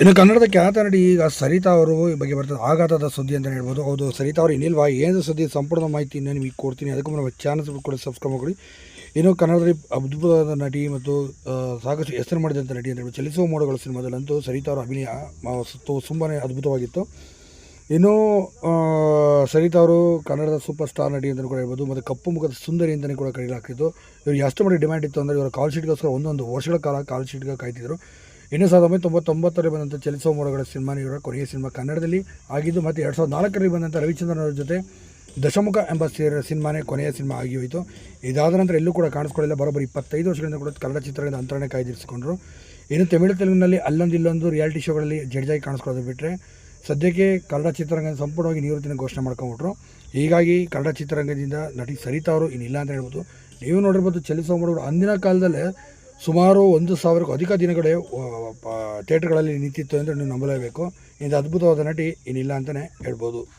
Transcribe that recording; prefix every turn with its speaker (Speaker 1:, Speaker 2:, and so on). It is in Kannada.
Speaker 1: ಇನ್ನು ಕನ್ನಡದ ಖ್ಯಾತ ನಟಿ ಈಗ ಸರಿತಾ ಅವರು ಈ ಬಗ್ಗೆ ಬರ್ತದೆ. ಆಘಾತದ ಸುದ್ದಿ ಅಂತ ಹೇಳ್ಬೋದು. ಹೌದು, ಸರಿತಾ ಅವರು ಇನ್ನಿಲ್ವಾ ಏನು ಸುದ್ದಿ? ಸಂಪೂರ್ಣ ಮಾಹಿತಿ ನಾನು ನಿಮಗೆ ಕೊಡ್ತೀನಿ. ಅದಕ್ಕೂ ನಮ್ಮ ಚಾನಲ್ಸ್ ಕೂಡ ಸಬ್ಸ್ಕ್ರೈಬ್ ಮಾಡಿ ಇನ್ನು ಕನ್ನಡದಲ್ಲಿ ಅದ್ಭುತವಾದ ನಟಿ ಮತ್ತು ಸಾಕಷ್ಟು ಹೆಸರು ಮಾಡಿದಂಥ ನಟಿ ಅಂತ ಹೇಳ್ಬೋದು. ಚಲಿಸುವ ಮೋಡಗಳ ಸಿನಿಮಾದಲ್ಲಂತೂ ಸರಿತಾ ಅವರ ಅಭಿನಯ ತುಂಬಾ ಅದ್ಭುತವಾಗಿತ್ತು. ಇನ್ನು ಸರಿತಾ ಅವರು ಕನ್ನಡದ ಸೂಪರ್ ಸ್ಟಾರ್ ನಟಿ ಅಂತಲೂ ಕೂಡ ಹೇಳ್ಬೋದು. ಮತ್ತು ಕಪ್ಪು ಮುಖದ ಸುಂದರಿ ಅಂತಲೇ ಕೂಡ ಕರೆಯಲಾಗ್ತಿತ್ತು ಇವರು ಎಷ್ಟು ಮಟ್ಟಿಗೆ ಡಿಮ್ಯಾಂಡ್ ಇತ್ತು ಅಂದರೆ ಇವರ ಕಾಲ್ ಶೀಟ್ಗೋಸ್ಕರ ಒಂದೊಂದು ವರ್ಷಗಳ ಕಾಲ ಕಾಲ್ ಶೀಟ್ಗೆ ಕಾಯ್ತಿದ್ರು. ಇನ್ನು ಸಾವಿರದ ಒಂಬೈನೂರ ತೊಂಬತ್ತೊಂಬತ್ತರಲ್ಲಿ ಬಂದಂಥ ಚಲಿಸುವ ಮೋಡಗಳ ಸಿನಿಮಾ ಇವರ ಕೊನೆಯ ಸಿನಿಮಾ ಕನ್ನಡದಲ್ಲಿ ಆಗಿದ್ದು ಮತ್ತು ಎರಡು ಸಾವಿರದ ನಾಲ್ಕರಲ್ಲಿ ಬಂದಂಥ ರವಿಚಂದ್ರನ್ ಅವರ ಜೊತೆ ದಶಮುಖ ಎಂಬ ಸಿನಿಮಾನೇ ಕೊನೆಯ ಸಿನಿಮಾ ಆಗಿ ಹೋಯಿತು. ಇದಾದ ನಂತರ ಎಲ್ಲೂ ಕೂಡ ಕಾಣಿಸ್ಕೊಳ್ಳಿಲ್ಲ. ಬರೋಬ್ಬರಿ ಇಪ್ಪತ್ತೈದು ವರ್ಷಗಳಿಂದ ಕೂಡ ಕನ್ನಡ ಚಿತ್ರಗಳಿಂದ ಅಂತರಣೆ ಕಾಯ್ದಿರಿಸಿಕೊಂಡ್ರು. ಇನ್ನು ತಮಿಳು ತೆಲುಗಿನಲ್ಲಿ ಅಲ್ಲೊಂದು ಇಲ್ಲೊಂದು ರಿಯಾಲಿಟಿ ಶೋಗಳಲ್ಲಿ ಜಡ್ಜಾಗಿ ಕಾಣಿಸ್ಕೊಳ್ಳೋದು ಬಿಟ್ಟರೆ ಸದ್ಯಕ್ಕೆ ಕನ್ನಡ ಚಿತ್ರರಂಗ ಸಂಪೂರ್ಣವಾಗಿ ನಿವೃತ್ತಿನ ಘೋಷಣೆ ಮಾಡ್ಕೊಂಬಿಟ್ರು ಹೀಗಾಗಿ ಕನ್ನಡ ಚಿತ್ರರಂಗದಿಂದ ನಟಿ ಸರಿತಾ ಅವರು ಇನ್ನಿಲ್ಲ ಅಂತ ಹೇಳ್ಬೋದು. ನೀವು ನೋಡಿರ್ಬೋದು ಚಲಿಸೋ ಅಂದಿನ ಕಾಲದಲ್ಲೇ ಸುಮಾರು ಒಂದು ಸಾವಿರಕ್ಕೂ ಅಧಿಕ ದಿನಗಳೇ ಥಿಯೇಟ್ರ್ಗಳಲ್ಲಿ ನಿಂತಿತ್ತು ಅಂದರೆ ನೀವು ನಂಬಲೇಬೇಕು. ಇಂಥ ಅದ್ಭುತವಾದ ನಟಿ ಏನಿಲ್ಲ ಅಂತಲೇ ಹೇಳ್ಬೋದು.